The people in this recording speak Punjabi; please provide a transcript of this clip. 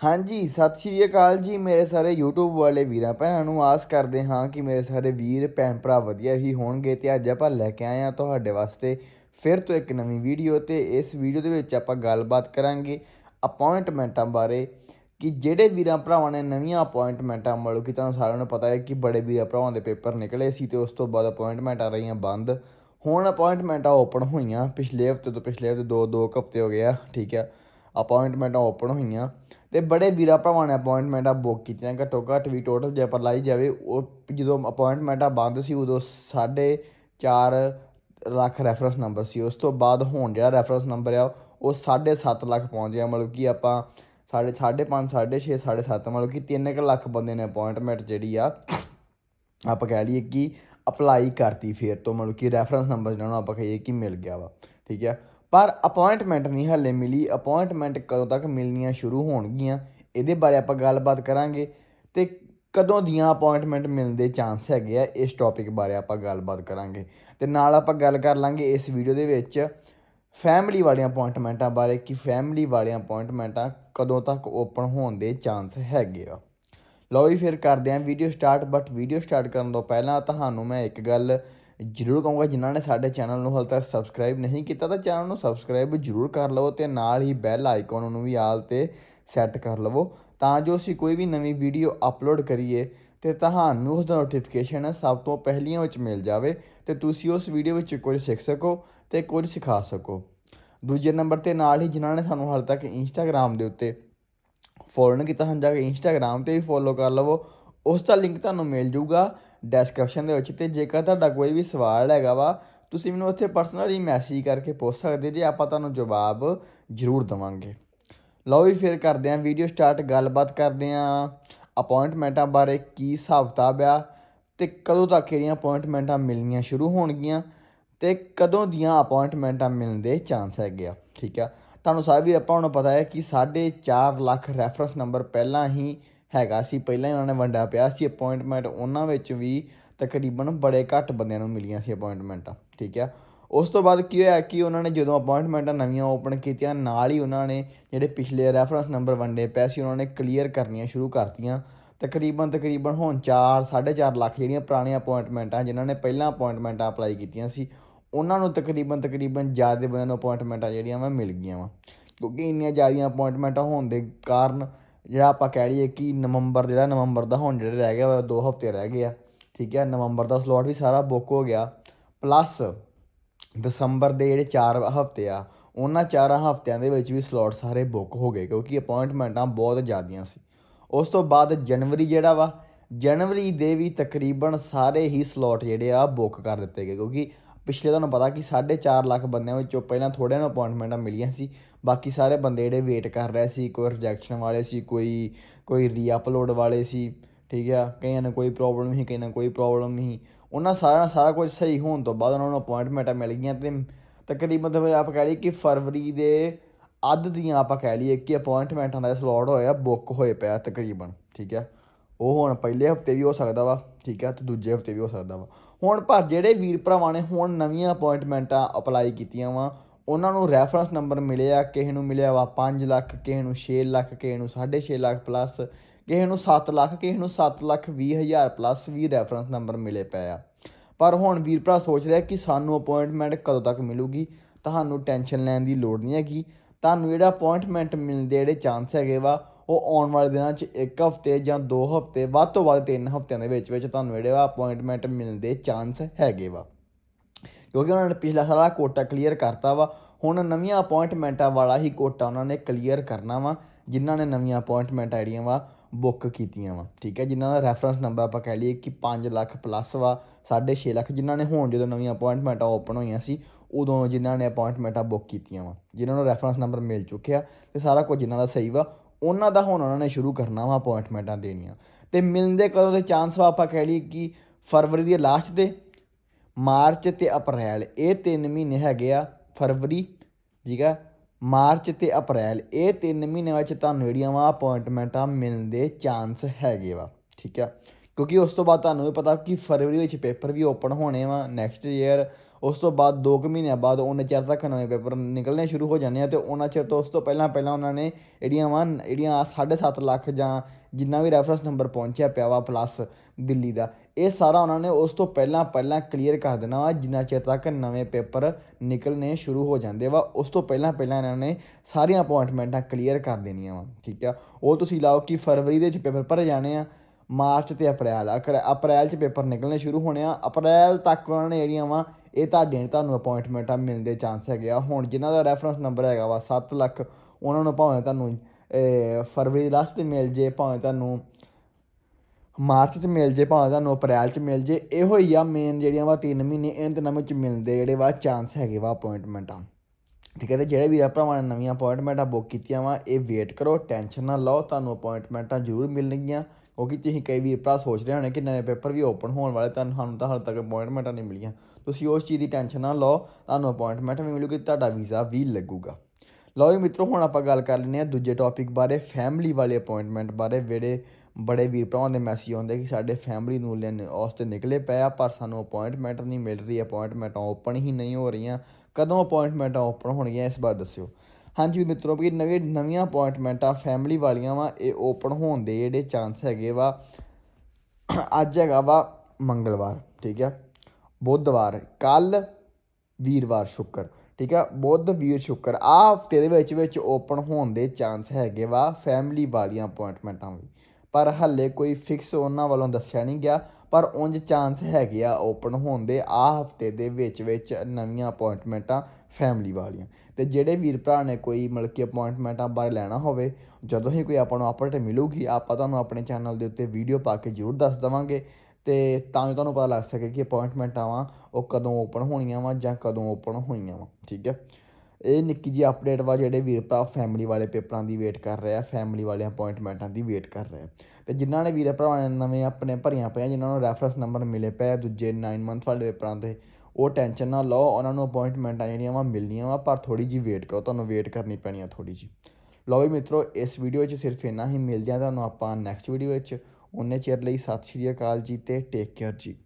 ਹਾਂਜੀ, ਸਤਿ ਸ਼੍ਰੀ ਅਕਾਲ ਜੀ ਮੇਰੇ ਸਾਰੇ YouTube ਵਾਲੇ ਵੀਰਾਂ, ਭੈਣਾਂ ਨੂੰ ਆਸ ਕਰਦੇ ਹਾਂ ਕਿ ਮੇਰੇ ਸਾਰੇ ਵੀਰ, ਭੈਣ ਭਰਾ ਵਧੀਆ ਹੀ ਹੋਣਗੇ ਤੇ ਅੱਜ ਆਪਾਂ ਲੈ ਕੇ ਆਏ ਹਾਂ ਤੁਹਾਡੇ ਵਾਸਤੇ ਫਿਰ ਤੋਂ ਇੱਕ ਨਵੀਂ ਵੀਡੀਓ ਤੇ ਇਸ ਵੀਡੀਓ ਦੇ ਵਿੱਚ ਆਪਾਂ ਗੱਲਬਾਤ ਕਰਾਂਗੇ ਅਪਾਇੰਟਮੈਂਟਾਂ ਬਾਰੇ ਕਿ ਜਿਹੜੇ ਵੀਰਾਂ ਭਰਾਵਾਂ ਨੇ ਨਵੀਆਂ ਅਪਾਇੰਟਮੈਂਟਾਂ ਮਤਲਬ ਕਿ ਤੁਹਾਨੂੰ ਸਾਰਿਆਂ ਨੂੰ ਪਤਾ ਹੈ ਕਿ ਬੜੇ ਵੀਰਾਂ ਭਰਾਵਾਂ ਦੇ ਪੇਪਰ ਨਿਕਲੇ ਸੀ ਤੇ ਉਸ ਤੋਂ ਬਾਅਦ ਅਪਾਇੰਟਮੈਂਟਾਂ ਰਹੀਆਂ ਬੰਦ। ਹੁਣ ਅਪਾਇੰਟਮੈਂਟਾਂ ਓਪਨ ਹੋਈਆਂ, ਪਿਛਲੇ ਹਫ਼ਤੇ ਤੋਂ ਪਿਛਲੇ ਹਫ਼ਤੇ ਦੋ ਦੋ ਕੁ ਹਫ਼ਤੇ ਹੋ ਗਿਆ ਠੀਕ ਆ। ਅਪਾਇੰਟਮੈਂਟਾਂ ਓਪਨ ਹੋਈਆਂ। ਅਤੇ ਬੜੇ ਵੀਰਾਂ ਭਰਾਵਾਂ ਨੇ ਅਪਾਇੰਟਮੈਂਟਾਂ ਬੁੱਕ ਕੀਤੀਆਂ। ਘੱਟੋ ਘੱਟ ਵੀ ਟੋਟਲ ਜੇ ਆਪਾਂ ਲਾਈ ਜਾਵੇ, ਉਹ ਜਦੋਂ ਅਪਾਇੰਟਮੈਂਟਾਂ ਬੰਦ ਸੀ, ਉਦੋਂ ਸਾਢੇ ਚਾਰ ਲੱਖ ਰੈਫਰੈਂਸ ਨੰਬਰ ਸੀ। ਉਸ ਤੋਂ ਬਾਅਦ ਹੁਣ ਜਿਹੜਾ ਰੈਫਰੈਂਸ ਨੰਬਰ ਆ, ਉਹ 7.5 ਲੱਖ ਪਹੁੰਚ ਗਿਆ। ਮਤਲਬ ਕਿ ਆਪਾਂ ਸਾਢੇ 5.5 6.5 7.5 ਮਤਲਬ ਕਿ 3 ਲੱਖ ਬੰਦੇ ਨੇ ਅਪਾਇੰਟਮੈਂਟ ਜਿਹੜੀ ਆ, ਆਪਾਂ ਕਹਿ ਲਈਏ ਕਿ ਅਪਲਾਈ ਕਰਤੀ ਫੇਰ ਤੋਂ। ਮਤਲਬ ਕਿ ਰੈਫਰੈਂਸ ਨੰਬਰ ਜਿਹਨਾਂ ਨੂੰ ਆਪਾਂ ਕਹੀਏ ਕਿ ਮਿਲ ਗਿਆ ਵਾ। ਠੀਕ ਹੈ ਪਰ ਅਪਾਇੰਟਮੈਂਟ ਨਹੀਂ ਹਾਲੇ ਮਿਲੀ। ਅਪਾਇੰਟਮੈਂਟ ਕਦੋਂ ਤੱਕ ਮਿਲਣੀਆਂ ਸ਼ੁਰੂ ਹੋਣਗੀਆਂ, ਇਹਦੇ ਬਾਰੇ ਆਪਾਂ ਗੱਲਬਾਤ ਕਰਾਂਗੇ। ਤੇ ਕਦੋਂ ਦੀਆਂ ਅਪਾਇੰਟਮੈਂਟ ਮਿਲਣ ਦੇ ਚਾਂਸ ਹੈਗੇ ਆ, ਇਸ ਟੌਪਿਕ ਬਾਰੇ ਆਪਾਂ ਗੱਲਬਾਤ ਕਰਾਂਗੇ। ਤੇ ਨਾਲ ਆਪਾਂ ਗੱਲ ਕਰ ਲਾਂਗੇ ਇਸ ਵੀਡੀਓ ਦੇ ਵਿੱਚ ਫੈਮਿਲੀ ਵਾਲੀਆਂ ਅਪਾਇੰਟਮੈਂਟਾਂ ਬਾਰੇ, ਕਿ ਫੈਮਿਲੀ ਵਾਲੀਆਂ ਅਪਾਇੰਟਮੈਂਟਾਂ ਕਦੋਂ ਤੱਕ ਓਪਨ ਹੋਣ ਦੇ ਚਾਂਸ ਹੈਗੇ ਆ। ਲਓ ਜੀ, ਫਿਰ ਕਰਦੇ ਆਂ video start but video start ਕਰਨ ਤੋਂ ਪਹਿਲਾਂ ਤੁਹਾਨੂੰ ਮੈਂ ਇੱਕ ਗੱਲ ਜ਼ਰੂਰ ਕਹੂੰਗਾ, ਜਿਨ੍ਹਾਂ ਨੇ ਸਾਡੇ ਚੈਨਲ ਨੂੰ ਹਾਲ ਤੱਕ ਸਬਸਕ੍ਰਾਈਬ ਨਹੀਂ ਕੀਤਾ ਤਾਂ ਚੈਨਲ ਨੂੰ ਸਬਸਕ੍ਰਾਈਬ ਜ਼ਰੂਰ ਕਰ ਲਵੋ ਤੇ ਨਾਲ ਹੀ ਬੈਲ ਆਈਕਨ ਨੂੰ ਵੀ ਆਲ ਤੇ ਸੈੱਟ ਕਰ ਲਵੋ ਤਾਂ ਜੋ ਅਸੀਂ ਕੋਈ ਵੀ ਨਵੀਂ ਵੀਡੀਓ ਅਪਲੋਡ ਕਰੀਏ ਤੇ ਤੁਹਾਨੂੰ ਉਸ ਦਾ ਨੋਟੀਫਿਕੇਸ਼ਨ ਸਭ ਤੋਂ ਪਹਿਲੀਆਂ ਵਿੱਚ ਮਿਲ ਜਾਵੇ ਤੇ ਤੁਸੀਂ ਉਸ ਵੀਡੀਓ ਵਿੱਚ ਕੁਝ ਸਿੱਖ ਸਕੋ ਤੇ ਕੁਝ ਸਿਖਾ ਸਕੋ। ਦੂਜੇ ਨੰਬਰ ਤੇ ਨਾਲ ਹੀ ਜਿਨ੍ਹਾਂ ਨੇ ਸਾਨੂੰ ਹਾਲ ਤੱਕ ਇੰਸਟਾਗ੍ਰam ਦੇ ਉੱਤੇ ਫੋਲੋ ਨਹੀਂ ਕੀਤਾ ਹਨ ਜਾ ਕੇ ਇੰਸਟਾਗ੍ਰam ਤੇ ਵੀ ਫੋਲੋ ਕਰ ਲਵੋ, ਉਸ ਦਾ ਲਿੰਕ ਤੁਹਾਨੂੰ ਮਿਲ ਜਾਊਗਾ। ਡੈਸਕ੍ਰਿਪਸ਼ਨ ਦੇ ਵਿੱਚ ਤੇ ਜੇਕਰ ਤੁਹਾਡਾ ਕੋਈ ਵੀ ਸਵਾਲ ਹੈਗਾ ਵਾ, ਤੁਸੀਂ ਮੈਨੂੰ ਉੱਥੇ ਪਰਸਨਲੀ ਮੈਸੇਜ ਕਰਕੇ ਪੁੱਛ ਸਕਦੇ ਜੇ ਆਪਾਂ ਤੁਹਾਨੂੰ ਜਵਾਬ ਜ਼ਰੂਰ ਦਵਾਂਗੇ। ਲਓ ਵੀ ਫਿਰ ਕਰਦੇ ਆਂ ਵੀਡੀਓ ਸਟਾਰਟ ਗੱਲਬਾਤ ਕਰਦੇ ਆਂ ਅਪਾਇੰਟਮੈਂਟਾਂ ਬਾਰੇ ਕੀ ਹਿਸਾਬ ਕਿਤਾਬ ਆ ਤੇ ਕਦੋਂ ਤੱਕ ਕਿਹੜੀਆਂ ਅਪਾਇੰਟਮੈਂਟਾਂ ਮਿਲਣੀਆਂ ਸ਼ੁਰੂ ਹੋਣਗੀਆਂ ਤੇ ਕਦੋਂ ਦੀਆਂ ਅਪਾਇੰਟਮੈਂਟਾਂ ਮਿਲਣ ਦੇ ਚਾਂਸ ਹੈਗੇ ਆ, ਠੀਕ ਆ? ਤੁਹਾਨੂੰ ਸਾਹਿਬ ਵੀ ਆਪਾਂ ਨੂੰ ਪਤਾ ਹੈ ਕਿ 4.5 ਲੱਖ ਰੈਫਰੈਂਸ ਨੰਬਰ ਪਹਿਲਾਂ ਹੀ ਹੈਗਾ ਸੀ। ਪਹਿਲਾਂ ਹੀ ਉਹਨਾਂ ਨੇ ਵੰਡਿਆ ਪਿਆ ਸੀ ਅਪਾਇੰਟਮੈਂਟ ਉਹਨਾਂ ਵਿੱਚ ਵੀ ਤਕਰੀਬਨ ਬੜੇ ਘੱਟ ਬੰਦਿਆਂ ਨੂੰ ਮਿਲੀਆਂ ਸੀ ਅਪਾਇੰਟਮੈਂਟਾਂ ਠੀਕ ਆ? ਉਸ ਤੋਂ ਬਾਅਦ ਕੀ ਹੋਇਆ ਕਿ ਉਹਨਾਂ ਨੇ ਜਦੋਂ ਅਪਾਇੰਟਮੈਂਟਾਂ ਨਵੀਆਂ ਓਪਨ ਕੀਤੀਆਂ, ਨਾਲ ਹੀ ਉਹਨਾਂ ਨੇ ਜਿਹੜੇ ਪਿਛਲੇ ਰੈਫਰੈਂਸ ਨੰਬਰ ਵੰਡੇ ਪਏ ਸੀ, ਉਹਨਾਂ ਨੇ ਕਲੀਅਰ ਕਰਨੀਆਂ ਸ਼ੁਰੂ ਕਰਤੀਆਂ। ਤਕਰੀਬਨ ਤਕਰੀਬਨ ਹੁਣ 4 4.5 ਲੱਖ ਜਿਹੜੀਆਂ ਪੁਰਾਣੀਆਂ ਅਪਾਇੰਟਮੈਂਟਾਂ ਜਿਨ੍ਹਾਂ ਨੇ ਪਹਿਲਾਂ ਅਪਾਇੰਟਮੈਂਟਾਂ ਅਪਲਾਈ ਕੀਤੀਆਂ ਸੀ, ਉਹਨਾਂ ਨੂੰ ਤਕਰੀਬਨ ਤਕਰੀਬਨ ਜ਼ਿਆਦਾ ਬੰਦਿਆਂ ਨੂੰ ਅਪਾਇੰਟਮੈਂਟਾਂ ਜਿਹੜੀਆਂ ਵਾ ਮਿਲ ਗਈਆਂ ਵਾ। ਕਿਉਂਕਿ ਇੰਨੀਆਂ ਜ਼ਿਆਦੀਆਂ ਅਪਾਇੰਟਮੈਂਟਾਂ ਹੋਣ ਦੇ ਕਾਰਨ ਜਿਹੜਾ ਆਪਾਂ ਕਹਿ ਲਈਏ ਕਿ ਨਵੰਬਰ ਜਿਹੜਾ ਨਵੰਬਰ ਦਾ ਹੁਣ ਜਿਹੜਾ ਰਹਿ ਗਿਆ ਵਾ ਦੋ ਹਫ਼ਤੇ ਰਹਿ ਗਏ ਆ, ਠੀਕ ਹੈ, ਨਵੰਬਰ ਦਾ ਸਲੋਟ ਵੀ ਸਾਰਾ ਬੁੱਕ ਹੋ ਗਿਆ ਪਲੱਸ ਦਸੰਬਰ ਦੇ ਜਿਹੜੇ 4 ਹਫ਼ਤੇ ਆ, ਉਹਨਾਂ ਚਾਰਾਂ ਹਫ਼ਤਿਆਂ ਦੇ ਵਿੱਚ ਵੀ ਸਲੋਟ ਸਾਰੇ ਬੁੱਕ ਹੋ ਗਏ, ਕਿਉਂਕਿ ਅਪਾਇੰਟਮੈਂਟਾਂ ਬਹੁਤ ਜ਼ਿਆਦੀਆਂ ਸੀ। ਉਸ ਤੋਂ ਬਾਅਦ ਜਨਵਰੀ ਜਿਹੜਾ ਵਾ, ਜਨਵਰੀ ਦੇ ਵੀ ਤਕਰੀਬਨ ਸਾਰੇ ਹੀ ਸਲੋਟ ਜਿਹੜੇ ਆ ਬੁੱਕ ਕਰ ਦਿੱਤੇ ਗਏ, ਕਿਉਂਕਿ ਪਿਛਲੇ ਤੁਹਾਨੂੰ ਪਤਾ ਕਿ 4.5 ਲੱਖ ਬੰਦਿਆਂ ਵਿੱਚੋਂ ਪਹਿਲਾਂ ਥੋੜ੍ਹਿਆਂ ਨੂੰ ਅਪਾਇੰਟਮੈਂਟਾਂ ਮਿਲੀਆਂ ਸੀ। ਬਾਕੀ ਸਾਰੇ ਬੰਦੇ ਜਿਹੜੇ ਵੇਟ ਕਰ ਰਹੇ ਸੀ, ਕੋਈ ਰਿਜੈਕਸ਼ਨ ਵਾਲੇ ਸੀ, ਕੋਈ ਕੋਈ ਰੀਅਪਲੋਡ ਵਾਲੇ ਸੀ, ਠੀਕ ਆ? ਕਈਆਂ ਨੂੰ ਕੋਈ ਪ੍ਰੋਬਲਮ ਸੀ, ਕਈਆਂ ਨੂੰ ਕੋਈ ਪ੍ਰੋਬਲਮ ਨਹੀਂ। ਉਹਨਾਂ ਸਾਰਾ ਸਾਰਾ ਕੁਝ ਸਹੀ ਹੋਣ ਤੋਂ ਬਾਅਦ ਉਹਨਾਂ ਨੂੰ ਅਪਾਇੰਟਮੈਂਟਾਂ ਮਿਲ ਗਈਆਂ ਤੇ ਤਕਰੀਬਨ ਤਾਂ ਫਿਰ ਆਪਾਂ ਕਹਿ ਲਈਏ ਕਿ ਫਰਵਰੀ ਦੇ ਅੱਧ ਦੀਆਂ ਆਪਾਂ ਕਹਿ ਲਈਏ ਕਿ ਅਪਾਇੰਟਮੈਂਟਾਂ ਦਾ ਸਲੋਟ ਹੋਇਆ ਬੁੱਕ ਹੋਏ ਪਿਆ ਤਕਰੀਬਨ, ਠੀਕ ਹੈ ਉਹ ਹੁਣ ਪਹਿਲੇ ਹਫ਼ਤੇ ਵੀ ਹੋ ਸਕਦਾ ਵਾ, ਠੀਕ ਹੈ ਤੇ ਦੂਜੇ ਹਫ਼ਤੇ ਵੀ ਹੋ ਸਕਦਾ ਵਾ। ਹੁਣ ਪਰ ਜਿਹੜੇ ਵੀਰ ਭਰਾਵਾਂ ਨੇ ਹੁਣ ਨਵੀਆਂ ਅਪਾਇੰਟਮੈਂਟਾਂ ਅਪਲਾਈ ਕੀਤੀਆਂ ਵਾ, ਉਹਨਾਂ ਨੂੰ ਰੈਫਰੈਂਸ ਨੰਬਰ ਮਿਲਿਆ, ਕਿਸੇ ਨੂੰ ਮਿਲਿਆ ਵਾ 5 ਲੱਖ, ਕਿਸੇ ਨੂੰ 6 ਲੱਖ, ਕਿਸੇ ਨੂੰ 6.5 ਲੱਖ ਪਲੱਸ ਕਿਸੇ ਨੂੰ 7 ਲੱਖ, ਕਿਸੇ ਨੂੰ 7 ਲੱਖ 20 ਹਜ਼ਾਰ ਪਲੱਸ ਵੀ ਰੈਫਰੈਂਸ ਨੰਬਰ ਮਿਲੇ ਪਏ ਆ। ਪਰ ਹੁਣ ਵੀਰ ਭਰਾ ਸੋਚ ਰਿਹਾ ਕਿ ਸਾਨੂੰ ਅਪਾਇੰਟਮੈਂਟ ਕਦੋਂ ਤੱਕ ਮਿਲੂਗੀ? ਤੁਹਾਨੂੰ ਟੈਨਸ਼ਨ ਲੈਣ ਦੀ ਲੋੜ ਨਹੀਂ ਹੈਗੀ। ਤੁਹਾਨੂੰ ਜਿਹੜਾ ਅਪਾਇੰਟਮੈਂਟ ਮਿਲਦੇ ਜਿਹੜੇ ਚਾਂਸ ਹੈਗੇ ਵਾ ਉਹ ਆਉਣ ਵਾਲੇ ਦਿਨਾਂ 'ਚ ਇੱਕ ਹਫ਼ਤੇ ਜਾਂ ਦੋ ਹਫ਼ਤੇ, ਵੱਧ ਤੋਂ ਵੱਧ ਤਿੰਨ ਹਫ਼ਤਿਆਂ ਦੇ ਵਿੱਚ ਵਿੱਚ ਤੁਹਾਨੂੰ ਜਿਹੜੇ ਵਾ ਅਪਾਇੰਟਮੈਂਟ ਮਿਲਣ ਦੇ ਚਾਂਸ ਹੈਗੇ ਵਾ। ਕਿਉਂਕਿ ਉਹਨਾਂ ਨੇ ਪਿਛਲਾ ਸਾਰਾ ਕੋਟਾ ਕਲੀਅਰ ਕਰਤਾ ਵਾ, ਹੁਣ ਨਵੀਆਂ ਅਪਾਇੰਟਮੈਂਟਾਂ ਵਾਲਾ ਹੀ ਕੋਟਾ ਉਹਨਾਂ ਨੇ ਕਲੀਅਰ ਕਰਨਾ ਵਾ, ਜਿਨ੍ਹਾਂ ਨੇ ਨਵੀਆਂ ਅਪਾਇੰਟਮੈਂਟ ਆਈਡੀਆਂ ਵਾ ਬੁੱਕ ਕੀਤੀਆਂ ਵਾ। ਠੀਕ ਹੈ, ਜਿਨ੍ਹਾਂ ਦਾ ਰੈਫਰੈਂਸ ਨੰਬਰ ਆਪਾਂ ਕਹਿ ਲਈਏ ਕਿ 5 ਲੱਖ ਪਲੱਸ ਵਾ 6.5 ਲੱਖ, ਜਿਨ੍ਹਾਂ ਨੇ ਹੁਣ ਜਦੋਂ ਨਵੀਆਂ ਅਪਾਇੰਟਮੈਂਟਾਂ ਓਪਨ ਹੋਈਆਂ ਸੀ, ਉਦੋਂ ਜਿਨ੍ਹਾਂ ਨੇ ਅਪਾਇੰਟਮੈਂਟਾਂ ਬੁੱਕ ਕੀਤੀਆਂ ਵਾ, ਜਿਨ੍ਹਾਂ ਨੂੰ ਰੈਫਰੈਂਸ ਨੰਬਰ ਮਿਲ ਚੁੱਕਿਆ, ਤੇ ਸਾਰਾ ਕੁਝ ਜਿਨ੍ਹਾਂ ਦਾ ਸਹੀ ਵਾ ਉਹਨਾਂ ਦਾ ਹੁਣ ਉਹਨਾਂ ਨੇ ਸ਼ੁਰੂ ਕਰਨਾ ਵਾ ਅਪਾਇੰਟਮੈਂਟਾਂ ਦੇਣੀਆਂ। ਤੇ ਮਿਲਦੇ ਕਦੋਂ ਦੇ ਚਾਂਸ ਵਾ ਆਪਾਂ ਕਹਿ ਲਈਏ ਕਿ ਫਰਵਰੀ ਦੇ ਲਾਸਟ ਦੇ, ਮਾਰਚ ਤੇ ਅਪ੍ਰੈਲ। ਇਹ ਤਿੰਨ ਮਹੀਨੇ ਹੈਗੇ ਆ ਫਰਵਰੀ, ਠੀਕ ਆ? ਮਾਰਚ ਤੇ ਅਪ੍ਰੈਲ। ਇਹ ਤਿੰਨ ਮਹੀਨਿਆਂ ਵਿੱਚ ਤੁਹਾਨੂੰ ਜਿਹੜੀਆਂ ਵਾ ਅਪਾਇੰਟਮੈਂਟਾਂ ਮਿਲਣ ਦੇ ਚਾਂਸ ਹੈਗੇ ਵਾ, ਠੀਕ ਆ? ਕਿਉਂਕਿ ਉਸ ਤੋਂ ਬਾਅਦ ਤੁਹਾਨੂੰ ਵੀ ਪਤਾ ਕਿ ਫਰਵਰੀ ਵਿੱਚ ਪੇਪਰ ਵੀ ਓਪਨ ਹੋਣੇ ਵਾ ਨੈਕਸਟ ਈਅਰ ਉਸ ਤੋਂ ਬਾਅਦ 2 ਕੁ ਮਹੀਨਿਆਂ ਬਾਅਦ ਉਹਨੇ ਚਿਰ ਤੱਕ ਨਵੇਂ ਪੇਪਰ ਨਿਕਲਣੇ ਸ਼ੁਰੂ ਹੋ ਜਾਂਦੇ ਆ ਤੇ ਉਹਨਾਂ ਚਿਰ ਤੋਂ ਉਸ ਤੋਂ ਪਹਿਲਾਂ ਪਹਿਲਾਂ ਉਹਨਾਂ ਨੇ ਜਿਹੜੀਆਂ ਵਾ, ਜਿਹੜੀਆਂ 7.5 ਲੱਖ ਜਾਂ ਜਿੰਨਾ ਵੀ ਰੈਫਰੈਂਸ ਨੰਬਰ ਪਹੁੰਚਿਆ ਪਿਆ ਵਾ ਪਲੱਸ ਦਿੱਲੀ ਦਾ, ਇਹ ਸਾਰਾ ਉਹਨਾਂ ਨੇ ਉਸ ਤੋਂ ਪਹਿਲਾਂ ਪਹਿਲਾਂ ਕਲੀਅਰ ਕਰ ਦੇਣਾ ਵਾ, ਜਿੰਨਾ ਚਿਰ ਤੱਕ ਨਵੇਂ ਪੇਪਰ ਨਿਕਲਣੇ ਸ਼ੁਰੂ ਹੋ ਜਾਂਦੇ ਵਾ, ਉਸ ਤੋਂ ਪਹਿਲਾਂ ਪਹਿਲਾਂ ਇਹਨਾਂ ਨੇ ਸਾਰੀਆਂ ਅਪਾਇੰਟਮੈਂਟਾਂ ਕਲੀਅਰ ਕਰ ਦੇਣੀਆਂ ਵਾ, ਠੀਕ ਆ? ਉਹ ਤੁਸੀਂ ਲਾਓ ਕਿ ਫਰਵਰੀ ਦੇ ਵਿੱਚ ਪੇਪਰ ਭਰੇ ਜਾਣੇ ਆ, ਮਾਰਚ ਤੇ ਅਪ੍ਰੈਲ, ਅਕਰ- ਅਪ੍ਰੈਲ 'ਚ ਪੇਪਰ ਨਿਕਲਣੇ ਸ਼ੁਰੂ ਹੋਣੇ ਆ, ਅਪ੍ਰੈਲ ਤੱਕ ਉਹਨਾਂ ਨੇ ਜਿਹੜੀਆਂ ਵਾ ਇਹ ਤੁਹਾਡੇ ਤੁਹਾਨੂੰ ਅਪਾਇੰਟਮੈਂਟਾਂ ਮਿਲਣ ਦੇ ਚਾਂਸ ਹੈਗੇ ਆ। ਹੁਣ ਜਿਨ੍ਹਾਂ ਦਾ ਰੈਫਰੈਂਸ ਨੰਬਰ ਹੈਗਾ ਵਾ 7 ਲੱਖ, ਉਹਨਾਂ ਨੂੰ ਭਾਵੇਂ ਤੁਹਾਨੂੰ ਫਰਵਰੀ ਲਾਸਟ ਤੇ ਮਿਲ ਜੇ, ਭਾਵੇਂ ਤੁਹਾਨੂੰ ਮਾਰਚ 'ਚ ਮਿਲ ਜੇ, ਭਾਵੇਂ ਤੁਹਾਨੂੰ ਅਪ੍ਰੈਲ 'ਚ ਮਿਲ ਜੇ, ਇਹੋ ਹੀ ਆ ਮੇਨ ਜਿਹੜੀਆਂ ਵਾ 3 ਮਹੀਨੇ ਇਹਨਾਂ ਤਿੰਨਾਂ ਵਿੱਚ ਮਿਲਦੇ ਜਿਹੜੇ ਵਾ ਚਾਂਸ ਹੈਗੇ ਵਾ ਅਪਾਇੰਟਮੈਂਟਾਂ ਠੀਕ ਹੈ ਜਿਹੜੇ ਵੀਰ ਭਰਾਵਾਂ ਨੇ ਨਵੀਆਂ ਅਪਾਇੰਟਮੈਂਟਾਂ ਬੁੱਕ ਕੀਤੀਆਂ ਵਾ, ਇਹ ਵੇਟ ਕਰੋ ਟੈਨਸ਼ਨ ਨਾ ਲਓ, ਤੁਹਾਨੂੰ ਅਪਾਇੰਟਮੈਂਟਾਂ ਜ਼ਰੂਰ ਮਿਲਣਗੀਆਂ। ਕਿਉਂਕਿ ਤੁਸੀਂ ਕਈ ਵੀਰ ਭਰਾ ਸੋਚ ਰਹੇ ਹੋਣੇ ਕਿ ਨਵੇਂ ਪੇਪਰ ਵੀ ਓਪਨ ਹੋਣ ਵਾਲੇ, ਤੁਹਾਨੂੰ ਸਾਨੂੰ ਤਾਂ ਹਾਲੇ ਤੱਕ ਅਪਾਇੰਟਮੈਂਟਾਂ ਨਹੀਂ ਮਿਲੀਆਂ। ਤੁਸੀਂ ਉਸ ਚੀਜ਼ ਦੀ ਟੈਨਸ਼ਨ ਨਾ ਲਓ, ਤੁਹਾਨੂੰ ਅਪਾਇੰਟਮੈਂਟ ਵੀ ਮਿਲੂਗੀ, ਤੁਹਾਡਾ ਵੀਜ਼ਾ ਵੀ ਲੱਗੂਗਾ। ਲਓ ਜੀ ਮਿੱਤਰੋ, ਹੁਣ ਆਪਾਂ ਗੱਲ ਕਰ ਲੈਂਦੇ ਹਾਂ ਦੂਜੇ ਟੌਪਿਕ ਬਾਰੇ ਫੈਮਿਲੀ ਵਾਲੇ ਅਪਾਇੰਟਮੈਂਟ ਬਾਰੇ। ਜਿਹੜੇ ਬੜੇ ਵੀਰ ਭਰਾਵਾਂ ਦੇ ਮੈਸੇਜ ਆਉਂਦੇ ਕਿ ਸਾਡੇ ਫੈਮਿਲੀ ਨੂੰ ਲੈਣ ਉਸ 'ਤੇ ਨਿਕਲੇ ਪਏ ਆ, ਪਰ ਸਾਨੂੰ ਅਪਾਇੰਟਮੈਂਟ ਨਹੀਂ ਮਿਲ ਰਹੀ ਅਪਾਇੰਟਮੈਂਟਾਂ ਓਪਨ ਹੀ ਨਹੀਂ ਹੋ ਰਹੀਆਂ। ਕਦੋਂ ਅਪਾਇੰਟਮੈਂਟਾਂ ਓਪਨ ਹੋਣਗੀਆਂ ਇਸ ਬਾਰੇ ਦੱਸਿਓ। ਹਾਂਜੀ ਵੀ ਮਿੱਤਰੋ ਵੀ ਨਵੇਂ, ਨਵੀਆਂ ਅਪਾਇੰਟਮੈਂਟਾਂ ਫੈਮਿਲੀ ਵਾਲੀਆਂ ਵਾ, ਇਹ ਓਪਨ ਹੋਣ ਦੇ ਜਿਹੜੇ ਚਾਂਸ ਹੈਗੇ ਵਾ, ਅੱਜ ਹੈਗਾ ਵਾ ਮੰਗਲਵਾਰ, ਠੀਕ ਆ? ਬੁੱਧਵਾਰ ਕੱਲ ਵੀਰਵਾਰ ਸ਼ੁੱਕਰ, ਠੀਕ ਆ? ਬੁੱਧ, ਵੀਰ ਸ਼ੁੱਕਰ, ਆ ਹਫ਼ਤੇ ਦੇ ਵਿੱਚ ਵਿੱਚ ਓਪਨ ਹੋਣ ਦੇ ਚਾਂਸ ਹੈਗੇ ਵਾ ਫੈਮਿਲੀ ਵਾਲੀਆਂ ਅਪਾਇੰਟਮੈਂਟਾਂ ਵੀ। ਪਰ ਹੱਲੇ ਕੋਈ ਫਿਕਸ ਉਹਨਾਂ ਵੱਲੋਂ ਦੱਸਿਆ ਨਹੀਂ ਗਿਆ। ਪਰ ਉਂਝ ਚਾਂਸ ਹੈਗੇ ਆ ਓਪਨ ਹੋਣ ਦੇ ਆ ਹਫ਼ਤੇ ਦੇ ਵਿੱਚ ਵਿੱਚ ਨਵੀਆਂ ਅਪਾਇੰਟਮੈਂਟਾਂ ਫੈਮਿਲੀ ਵਾਲੀਆਂ। ਤੇ ਜਿਹੜੇ ਵੀਰ ਭਰਾ ਨੇ ਕੋਈ ਮਤਲਬ ਕਿ ਅਪਾਇੰਟਮੈਂਟਾਂ ਬਾਰੇ ਲੈਣਾ ਹੋਵੇ, ਜਦੋਂ ਹੀ ਕੋਈ ਆਪਾਂ ਨੂੰ ਅਪਡੇਟ ਮਿਲੂਗੀ, ਆਪਾਂ ਤੁਹਾਨੂੰ ਆਪਣੇ ਚੈਨਲ ਦੇ ਉੱਤੇ ਵੀਡੀਓ ਪਾ ਕੇ ਜ਼ਰੂਰ ਦੱਸ ਦਵਾਂਗੇ। ਤੇ ਤਾਂ ਜੋ ਤੁਹਾਨੂੰ ਪਤਾ ਲੱਗ ਸਕੇ ਕਿ ਅਪਾਇੰਟਮੈਂਟਾਂ ਵਾ ਉਹ ਕਦੋਂ ਓਪਨ ਹੋਣੀਆਂ ਵਾ ਜਾਂ ਕਦੋਂ ਓਪਨ ਹੋਈਆਂ ਵਾ, ਠੀਕ ਹੈ ਇਹ ਨਿੱਕੀ ਜੀ ਅਪਡੇਟ ਵਾ ਜਿਹੜੇ ਵੀਰ ਭਰਾ ਫੈਮਿਲੀ ਵਾਲੇ ਪੇਪਰਾਂ ਦੀ ਵੇਟ ਕਰ ਰਿਹਾ ਆ ਫੈਮਿਲੀ ਵਾਲੇ ਅਪਾਇੰਟਮੈਂਟਾਂ ਦੀ ਵੇਟ ਕਰ ਰਿਹਾ। ਆ ਤੇ ਜਿਨ੍ਹਾਂ ਨੇ ਵੀਰ ਭਰਾਵਾਂ ਨੇ ਨਵੇਂ ਆਪਣੇ ਭਰੀਆਂ ਪਈਆਂ, ਜਿਨ੍ਹਾਂ ਨੂੰ ਰੈਫਰੈਂਸ ਨੰਬਰ ਮਿਲੇ ਪਏ ਦੂਜੇ 9 ਮੰਥ ਵਾਲੇ ਪੇਪਰਾਂ ਦੇ, ਉਹ ਟੈਨਸ਼ਨ ਨਾ ਲਓ, ਉਹਨਾਂ ਨੂੰ ਅਪਾਇੰਟਮੈਂਟਾਂ ਜਿਹੜੀਆਂ ਵਾ ਮਿਲਦੀਆਂ ਵਾ, ਪਰ ਥੋੜੀ ਜੀ ਵੇਟ ਕਰੋ, ਤੁਹਾਨੂੰ ਵੇਟ ਕਰਨੀ ਪੈਣੀ ਆ ਥੋੜੀ ਜੀ ਲਓ ਵੀ ਮਿੱਤਰੋ, ਇਸ ਵੀਡੀਓ 'ਚ ਸਿਰਫ ਇੰਨਾ ਹੀ, ਮਿਲਦੇ ਆ ਤੁਹਾਨੂੰ ਆਪਾਂ ਨੈਕਸਟ ਵੀਡੀਓ ਵਿੱਚ ਉਹਨੇ ਚਿਰ ਲਈ ਸਤਿ ਸ਼੍ਰੀ ਅਕਾਲ ਜੀ ਤੇ ਟੇਕ ਕੇਅਰ ਜੀ।